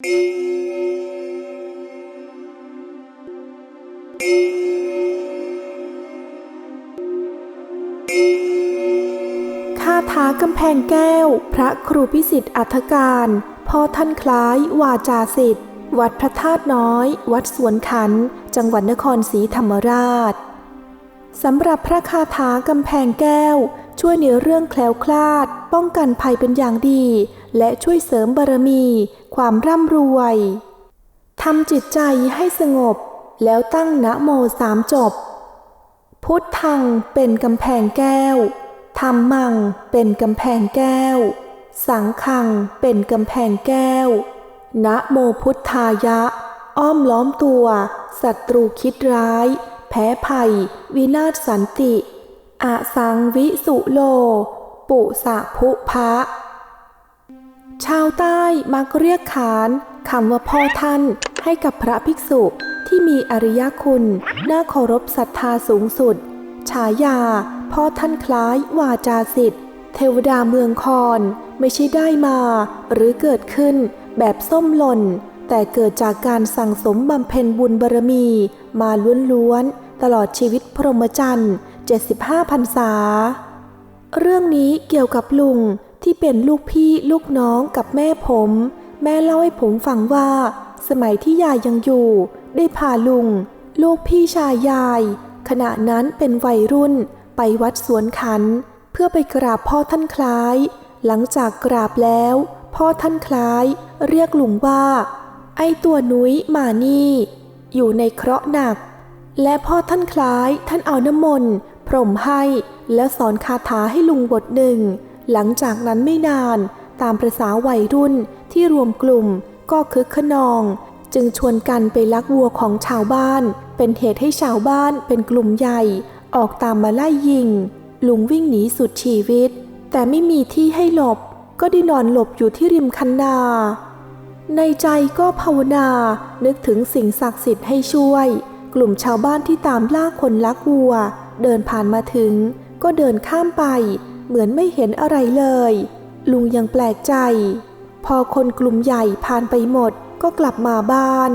คาถากำแพงแก้ว พระครูพิสิทธิ์อัธการพ่อท่านคล้ายวาจาสิทธิ์ วัดพระธาตุน้อย วัดสวนขัน จังหวัดนครศรีธรรมราชสำหรับพระคาถากำแพงแก้ว ช่วยในเรื่องแคล้วคลาด ป้องกันภัยเป็นอย่างดี และช่วยเสริมบารมี ความร่ำรวยทำจิตใจให้สงบ แล้วตั้งนะโมสามจบ พุทธังเป็นกำแพงแก้วธรรมังเป็นกำแพงแก้ว สังฆังเป็นกำแพงแก้ว นะโมพุทธายะ อ้อมล้อมตัวศัตรูคิดร้าย แพ้ภัย วินาศสันติ อสังวิสุโล ปุสะภุพะ ชาวใต้มักเรียกขานคำว่าพ่อท่านให้กับพระภิกษุที่มีอริยคุณน่าเคารพศรัทธาสูงสุด ฉายา พ่อท่านคล้ายวาจาสิทธิ์ เทวดาเมืองคอนไม่ใช่ได้มา หรือเกิดขึ้นแบบส้มหล่น แต่เกิดจากการสั่งสมบำเพ็ญบุญบารมี มาล้วนๆตลอดชีวิตพรหมจรรย์ 75พรรษา เรื่องนี้เกี่ยวกับลุงที่เป็นลูกพี่ลูกน้องกับแม่ผม แม่เล่าให้ผมฟังว่า สมัยที่ยายยังอยู่ ได้พาลุง ลูกพี่ชายยาย ขณะนั้นเป็นวัยรุ่น ไปวัดสวนขัน เพื่อไปกราบพ่อท่านคล้าย หลังจากกราบแล้ว พ่อท่านคล้าย เรียกลุงว่า ไอตัวนุ้ยมานี่ อยู่ในเคราะห์หนัก และพ่อท่านคล้ายท่านเอาน้ำมนต์ พรมให้แล้วสอนคาถาให้ลุงบทหนึ่ง หลังจากนั้นไม่นานตามประษาวัยรุ่นที่รวมกลุ่มก็คึกขนอง จึงชวนกันไปลักวัวของชาวบ้าน เป็นเหตุให้ชาวบ้านเป็นกลุ่มใหญ่ ออกตามมาไล่ยิง ลุงวิ่งหนีสุดชีวิต แต่ไม่มีที่ให้หลบ ก็ได้นอนหลบอยู่ที่ริมคันนา ในใจก็ภาวนานึกถึงสิ่งศักดิ์สิทธิ์ให้ช่วย กลุ่มชาวบ้านที่ตามล่าคนลักวัว เดินผ่านมาถึง ก็เดินข้ามไป เหมือนไม่เห็นอะไรเลย ลุงยังแปลกใจ พอคนกลุ่มใหญ่ผ่านไปหมดก็กลับมาบ้าน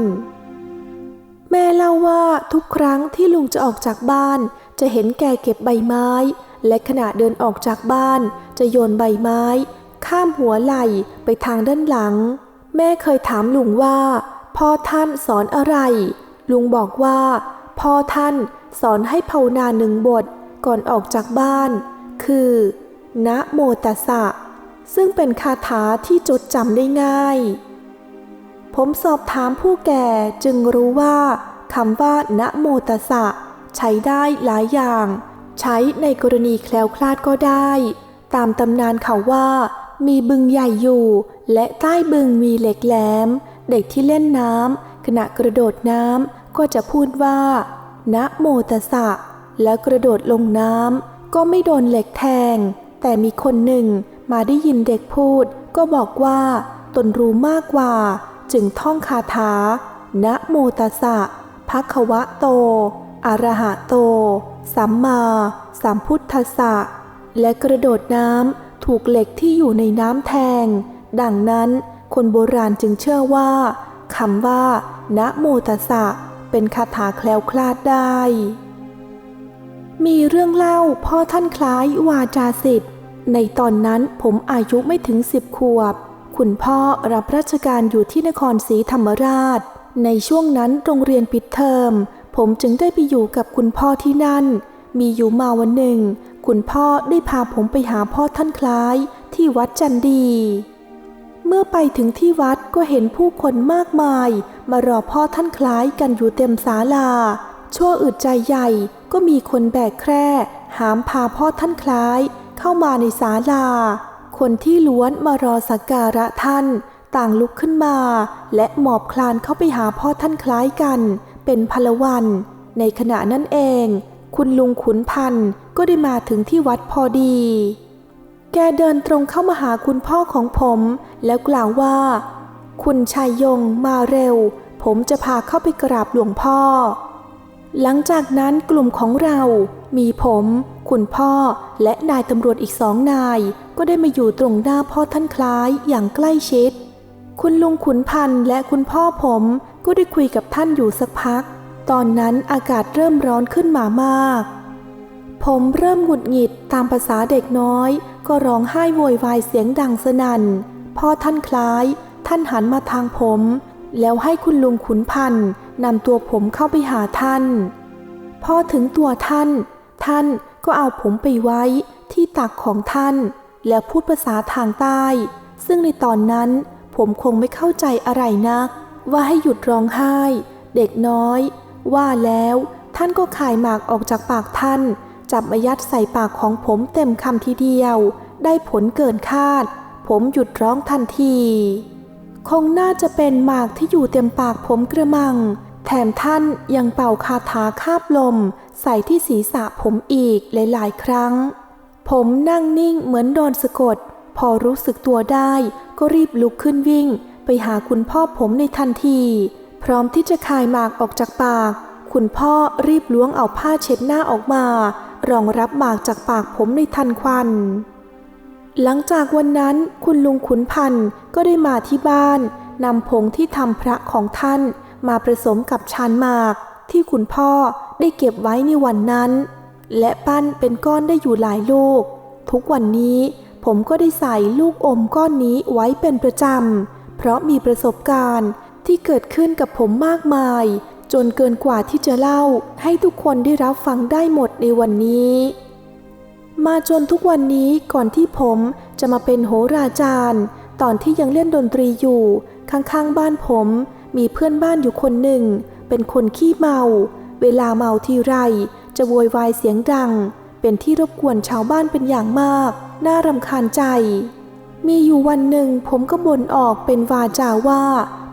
แม่เล่าว่าทุกครั้งที่ลุงจะออกจากบ้าน จะเห็นแกเก็บใบไม้ และขณะเดินออกจากบ้าน จะโยนใบไม้ ข้ามหัวไหล่ไปทางด้านหลัง แม่เคยถามลุงว่า พ่อท่านสอนอะไร ลุงบอกว่า พ่อท่านสอนให้ภาวนาหนึ่งบทก่อนออกจากบ้าน คือนะโมตัสสะ ซึ่งเป็นคาถาที่จดจำได้ง่าย ผมสอบถามผู้แก่จึงรู้ว่าคำว่านะโมตัสสะ ใช้ได้หลายอย่าง ใช้ในกรณีแคล้วคลาดก็ได้ ตามตำนานเขาว่า มีบึงใหญ่อยู่ และใต้บึงมีเหล็กแหลม เด็กที่เล่นน้ำขณะกระโดดน้ำ ก็จะพูดว่า นะโมตสะ แล้วกระโดดลงน้ำก็ไม่โดนเหล็กแทง แต่มีคนหนึ่งมาได้ยินเด็กพูด ก็บอกว่า ตนรู้มากกว่า จึงท่องคาถา นะโมตสะภะควะโต อรหะโต สัมมาสัมพุทธสะและกระโดดน้ำถูกเหล็กที่อยู่ในน้ำแทง ดังนั้นคนโบราณจึงเชื่อว่าคำว่า นะโมตสะ เป็นคาถาแคล้วคลาดได้ มีเรื่องเล่าพ่อท่านคล้ายวาจาสิทธิ์ ในตอนนั้นผมอายุไม่ถึงสิบขวบ คุณพ่อรับราชการอยู่ที่นครศรีธรรมราช ในช่วงนั้นโรงเรียนปิดเทอม ผมจึงได้ไปอยู่กับคุณพ่อที่นั่น มีอยู่มาวันหนึ่ง คุณพ่อได้พาผมไปหาพ่อท่านคล้ายที่วัดจันดี เมื่อไปถึงที่วัดก็เห็นผู้คนมากมาย มารอพ่อท่านคล้ายกันอยู่เต็มศาลา ชั่วอึดใจใหญ่ก็มีคนแบกแคร่หามพาพ่อท่านคล้าย เข้ามาในศาลา คนที่ล้วนมารอสักการะท่าน ต่างลุกขึ้นมา และหมอบคลานเข้าไปหาพ่อท่านคล้ายกัน เป็นพลวัน ในขณะนั้นเอง คุณลุงขุนพันธ์ก็ได้มาถึงที่วัดพอดี แกเดินตรงเข้ามาหาคุณพ่อของผม แล้วกล่าวว่า คุณชายยงมาเร็ว ผมจะพาเข้าไปกราบหลวงพ่อ หลังจากนั้นกลุ่มของเรา มีผม คุณพ่อและนายตำรวจอีกสองนาย ก็ได้มาอยู่ตรงหน้าพ่อท่านคล้ายอย่างใกล้ชิด คุณลุงขุนพันธ์และคุณพ่อผมก็ได้คุยกับท่านอยู่สักพัก ตอนนั้นอากาศเริ่มร้อนขึ้นมามาก ผมเริ่มหงุดหงิดตามภาษาเด็กน้อย ก็ร้องไห้โวยวายเสียงดังสนั่น พ่อท่านคล้าย ท่านหันมาทางผม แล้วให้คุณลุงขุนพันธ์นำตัวผมเข้าไปหาท่าน พอถึงตัวท่าน ท่านก็เอาผมไปไว้ที่ตักของท่าน แล้วพูดภาษาทางใต้ ซึ่งในตอนนั้นผมคงไม่เข้าใจอะไรนัก ว่าให้หยุดร้องไห้ เด็กน้อย ว่าแล้วท่านก็ขายหมากออกจากปากท่าน จับมายัดใส่ปากของผมเต็มคำทีเดียว ได้ผลเกินคาด ผมหยุดร้องทันที คงน่าจะเป็นหมากที่อยู่เต็มปากผมกระมัง แถมท่านยังเป่าคาถาคาบลม ใส่ที่ศีรษะผมอีกหลายๆ ครั้ง ผมนั่งนิ่งเหมือนโดนสะกด พอรู้สึกตัวได้ก็รีบลุกขึ้นวิ่ง ไปหาคุณพ่อผมในทันที พร้อมที่จะคายหมากออกจากปาก คุณพ่อรีบล้วงเอาผ้าเช็ดหน้าออกมา รองรับหมากจากปากผมในทันควัน หลังจากวันนั้นคุณลุงขุนพันธ์ก็ได้มาที่บ้านนำผงที่ทำพระของท่านมาผสมกับชานหมาก ที่คุณพ่อได้เก็บไว้ในวันนั้น และปั้นเป็นก้อนได้อยู่หลายลูก ทุกวันนี้ผมก็ได้ใส่ลูกอมก้อนนี้ไว้เป็นประจำ เพราะมีประสบการณ์ที่เกิดขึ้นกับผมมากมาย จนเกินกว่าที่จะเล่าให้ทุกคนได้รับฟังได้หมดในวันนี้ มาจนทุกวันนี้ก่อนที่ผมจะมาเป็นโหราจารย์ ตอนที่ยังเล่นดนตรีอยู่ ข้างๆบ้านผม มีเพื่อนบ้านอยู่คนหนึ่ง เป็นคนขี้เมา เวลาเมาทีไร จะโวยวายเสียงดัง เป็นที่รบกวนชาวบ้านเป็นอย่างมาก น่ารำคาญใจ มีอยู่วันหนึ่งผมก็บ่นออกเป็นวาจาว่า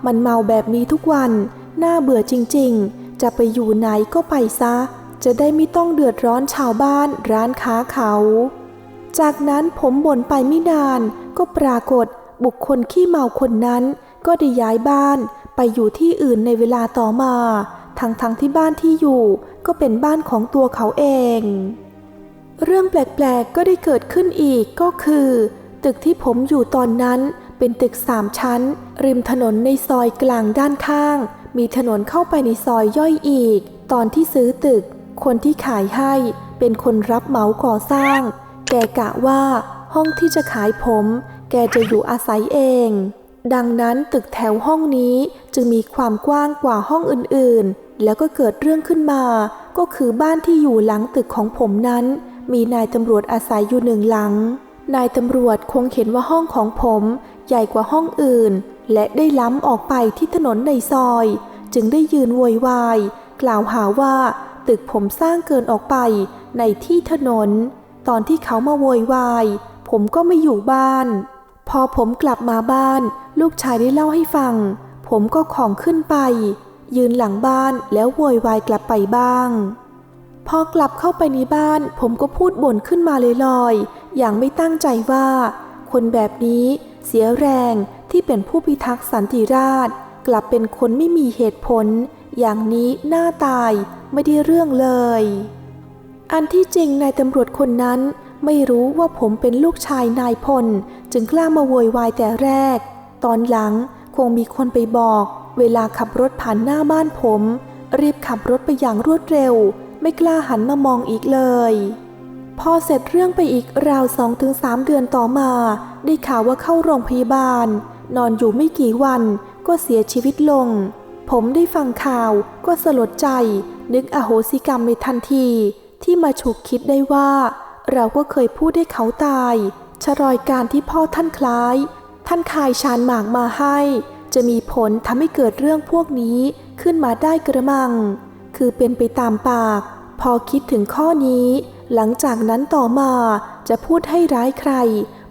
มันเมาแบบนี้ทุกวัน น่าเบื่อจริงๆ จะไปอยู่ไหนก็ไปซะ จะได้ไม่ต้องเดือดร้อนชาวบ้านร้านค้าเขา จากนั้นผมบ่นไปไม่นานก็ปรากฏบุคคลขี้เมาคนนั้น ก็ได้ย้ายบ้านไปอยู่ที่อื่นในเวลาต่อมา ทั้งๆทที่บ้านที่อยู่ก็เป็นบ้านของตัวเขาเอง เรื่องแปลกๆก็ได้เกิดขึ้นอีกก็คือ ตึกที่ผมอยู่ตอนนั้นเป็นตึกสามชั้น ริมถนนในซอยกลางด้านข้าง มีถนนเข้าไปในซอยย่อยอีก ตอนที่ซื้อตึก คนที่ขายให้เป็นคนรับเหมาก่อสร้าง แกกะว่าห้องที่จะขายผม แกจะอยู่อาศัยเอง ดังนั้นตึกแถวห้องนี้จึงมีความกว้างกว่าห้องอื่นๆ แล้วก็เกิดเรื่องขึ้นมา ก็คือบ้านที่อยู่หลังตึกของผมนั้น มีนายตำรวจอาศัยอยู่หนึ่งหลัง นายตำรวจคงเห็นว่าห้องของผม ใหญ่กว่าห้องอื่น และได้ล้ำออกไปที่ถนนในซอย จึงได้ยืนโวยวายกล่าวหาว่า ตึกผมสร้างเกินออกไปในที่ถนน ตอนที่เขามาโวยวาย ผมก็ไม่อยู่บ้าน พอผมกลับมาบ้าน ลูกชายได้เล่าให้ฟัง ผมก็ของขึ้นไป ยืนหลังบ้านแล้วโวยวายกลับไปบ้าง พอกลับเข้าไปในบ้าน ผมก็พูดบ่นขึ้นมาลอยๆ อย่างไม่ตั้งใจว่า คนแบบนี้เสียแรงที่เป็นผู้พิทักษ์สันติราษฎร์กลับเป็นคนไม่มีเหตุผล อย่างนี้หน้าตายไม่ได้เรื่องเลย อันที่จริงนายตำรวจคนนั้นไม่รู้ว่าผมเป็นลูกชายนายพล จึงกล้ามาโวยวายแต่แรก ตอนหลังคงมีคนไปบอก เวลาขับรถผ่านหน้าบ้านผม รีบขับรถไปอย่างรวดเร็ว ไม่กล้าหันมามองอีกเลย พอเสร็จเรื่องไปอีกราวสองถึงสามเดือนต่อมา ได้ข่าวว่าเข้าโรงพยาบาล นอนอยู่ไม่กี่วันก็เสียชีวิตลง ผมได้ฟังข่าวก็สลดใจ นึกอโหสิกรรมในทันที ที่มาฉุกคิดได้ว่า เราก็เคยพูดให้เขาตาย ชรอยการที่พ่อท่านคล้าย ท่านคายชานหมากมาให้ จะมีผลทำให้เกิดเรื่องพวกนี้ขึ้นมาได้กระมัง คือเป็นไปตามปาก พอคิดถึงข้อนี้ หลังจากนั้นต่อมาจะพูดให้ร้ายใคร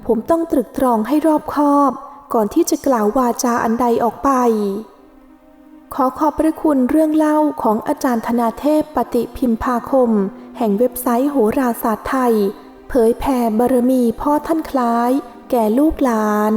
ผมต้องตรึกตรองให้รอบคอบ ก่อนที่จะกล่าววาจาอันใดออกไป ขอขอบพระคุณเรื่องเล่าของอาจารย์ธนาเทพปฏิพิมพาคม แห่งเว็บไซต์โหราศาสตร์ไทย เผยแผ่บารมีพ่อท่านคล้าย แก่ลูกหลาน